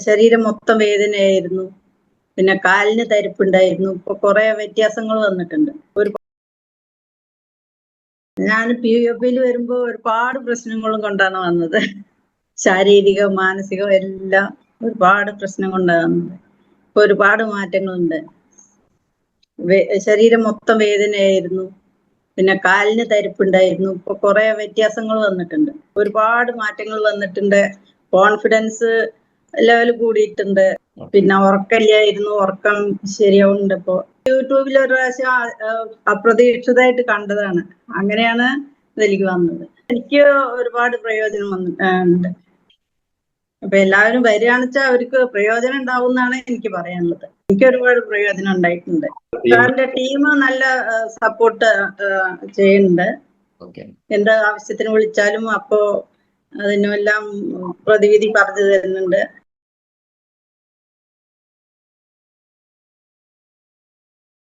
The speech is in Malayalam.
ശരീരം മൊത്തം വേദനയായിരുന്നു. പിന്നെ കാലിന് തരിപ്പുണ്ടായിരുന്നു. ഇപ്പൊ കുറെ വ്യത്യാസങ്ങൾ വന്നിട്ടുണ്ട്. ഒരു ഞാൻ പി ഒ പിയിൽ വരുമ്പോ ഒരുപാട് പ്രശ്നങ്ങളും കൊണ്ടാണ് വന്നത്. ശാരീരിക മാനസികം എല്ലാം ഒരുപാട് പ്രശ്നം കൊണ്ടാണ് വന്നത്. ഇപ്പൊ ഒരുപാട് മാറ്റങ്ങളുണ്ട്. ശരീരം മൊത്തം വേദനയായിരുന്നു. പിന്നെ കാലിന് തരിപ്പുണ്ടായിരുന്നു. ഇപ്പൊ കുറെ വ്യത്യാസങ്ങൾ വന്നിട്ടുണ്ട്. ഒരുപാട് മാറ്റങ്ങൾ വന്നിട്ടുണ്ട്. കോൺഫിഡൻസ് ലെവൽ കൂടിയിട്ടുണ്ട്. പിന്നെ ഉറക്കമില്ലായിരുന്നു. ഉറക്കം ശരിയാവുന്നുണ്ട് ഇപ്പൊ. യൂട്യൂബിൽ ഒരു പ്രാവശ്യം അപ്രതീക്ഷിതമായിട്ട് കണ്ടതാണ്. അങ്ങനെയാണ് ഇതിലേക്ക് വന്നത്. എനിക്ക് ഒരുപാട് പ്രയോജനം വന്നു ആ, ഉണ്ട്. അപ്പൊ എല്ലാവരും വരികയാണെന്ന് വെച്ചാൽ അവർക്ക് പ്രയോജനം ഉണ്ടാവും എന്നാണ് എനിക്ക് പറയാനുള്ളത്. എനിക്ക് ഒരുപാട് പ്രയോജനം ഉണ്ടായിട്ടുണ്ട്. സാറിന്റെ ടീം നല്ല സപ്പോർട്ട് ചെയ്യുന്നുണ്ട്. എന്റെ എന്ത് ആവശ്യത്തിന് വിളിച്ചാലും അപ്പോ അതിനെല്ലാം പ്രതിവിധി പറഞ്ഞു തരുന്നുണ്ട്.